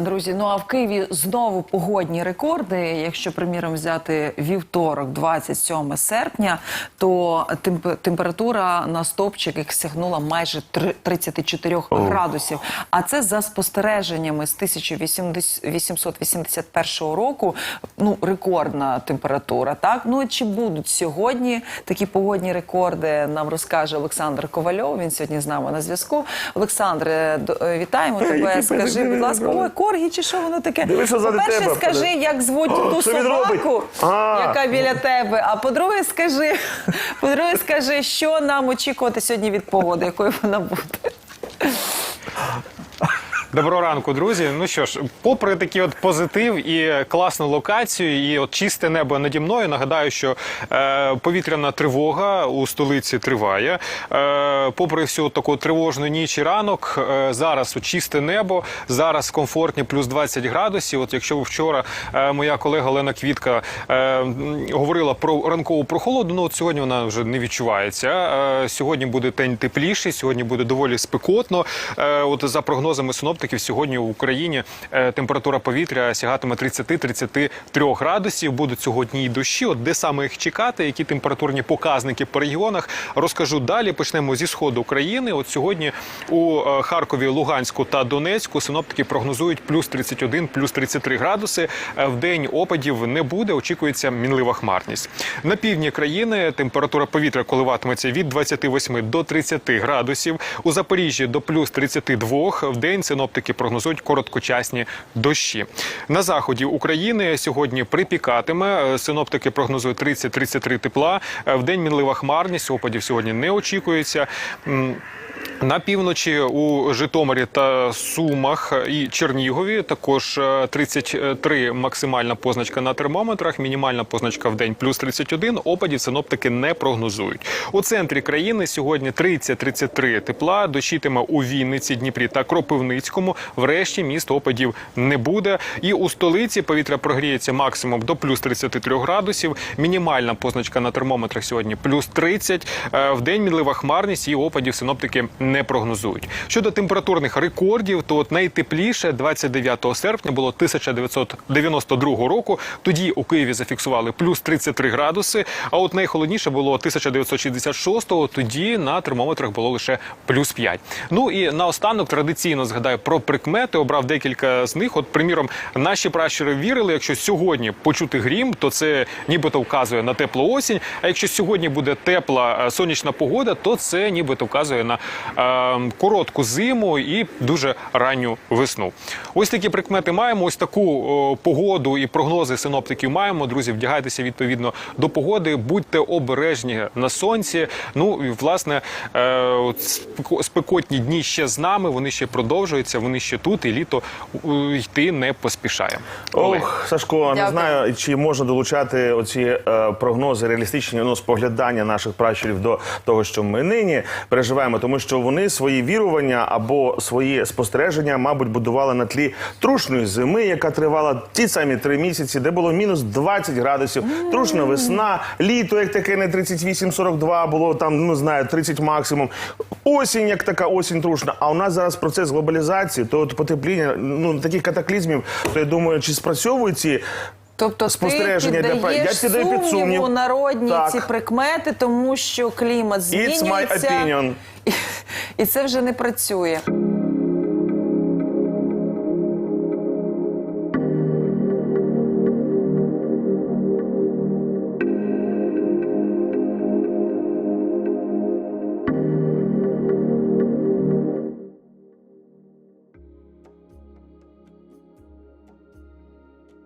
Друзі, ну а в Києві знову погодні рекорди. Якщо, приміром, взяти вівторок, 27 серпня, то темп- температура на стопчиках сягнула майже три- 34 градусів. А це за спостереженнями з 1881 року. Ну, рекордна температура. Так, ну чи будуть сьогодні такі погодні рекорди? Нам розкаже Олександр Ковальов. Він сьогодні з нами на зв'язку. Олександре, е, вітаємо тебе. Скажи, будь ласка, ой, коргі чи що воно таке? Дивися По-перше, тебе. скажи, як звуть О, ту що він робить? собаку, А. яка біля тебе. А по-друге, скажи, по-друге, скажи, що нам очікувати сьогодні від погоди, якою вона буде. Доброго ранку, друзі. Ну що ж, попри такий от позитив і класну локацію, і от чисте небо наді мною. Нагадаю, що е, повітряна тривога у столиці триває. Е, попри всю таку тривожну ніч і ранок, е, зараз от чисте небо, зараз комфортні плюс 20 градусів. От якщо вчора е, моя колега Олена Квітка е, говорила про ранкову прохолоду, ну от сьогодні вона вже не відчувається. Е, сьогодні буде день тепліший, сьогодні буде доволі спекотно. Е, от за прогнозами синоптиків, сьогодні в Україні е, температура повітря сягатиме 30-33 градусів. Будуть сьогодні і дощі. От де саме їх чекати, які температурні показники по регіонах, розкажу далі. Почнемо зі сходу України. От сьогодні у е, Харкові, Луганську та Донецьку синоптики прогнозують плюс 31, плюс 33 градуси. Е, В день опадів не буде. Очікується мінлива хмарність. На півдні країни температура повітря коливатиметься від 28 до 30 градусів. У Запоріжжі до плюс 32. В день синоптики прогнозують короткочасні дощі. На заході України сьогодні припікатиме. Е, Синоптики прогнозують 30-33 тепла. Е, В день мінлива хмарність. Опадів сьогодні не очікується. На півночі у Житомирі та Сумах і Чернігові також е, 33 максимальна позначка на термометрах, мінімальна позначка в день плюс 31. Опадів синоптики не прогнозують. У центрі країни сьогодні 30-33 тепла. Дощитиме у Вінниці, Дніпрі та Кропивницькому. Врешті міст опадів не буде. І у столиці повітря прогріється максимум до плюс 33 градусів. Мінімальна позначка на термометрах сьогодні плюс 30. Е, В день мінлива хмарність і опадів синоптики не прогнозують. Щодо температурних рекордів, то от найтепліше 29 серпня було 1992 року. Тоді у Києві зафіксували плюс 33 градуси. А от найхолодніше було 1966-го. Тоді на термометрах було лише плюс 5. Ну і наостанок традиційно згадаю про прикмети. Обрав декілька з них. От, приміром, наші пращури вірили, якщо сьогодні почути грім, то це нібито вказує на теплу осінь. А якщо сьогодні буде тепла е, сонячна погода, то це нібито вказує на е, коротку зиму і дуже ранню весну. Ось такі прикмети маємо. Ось таку погоду і прогнози синоптиків маємо. Друзі, вдягайтеся відповідно до погоди, будьте обережні на сонці. Ну і власне е, спекотні дні ще з нами. Вони ще продовжуються. Вони ще тут, і літо йти не поспішає. Ох, Сашко, не знаю, чи можна долучати оці е, прогнози, реалістичні ну, споглядання наших пращурів до того, що ми нині переживаємо, тому що вони свої вірування або свої спостереження, мабуть, будували на тлі трушної зими, яка тривала ті самі три місяці, де було мінус 20 градусів. Трушна весна, літо, як таке, не 38-42, було там, ну знаю, 30 максимум. Осінь, як така осінь трушна. А у нас зараз процес глобалізації, то от потепління, ну таких катаклізмів, то я думаю, чи спрацьовують ці Тобто Спостереження ти для піддаєш пра- я сумніву сумнів. народні Так. ці прикмети, тому що клімат It's my opinion. І, це вже не працює.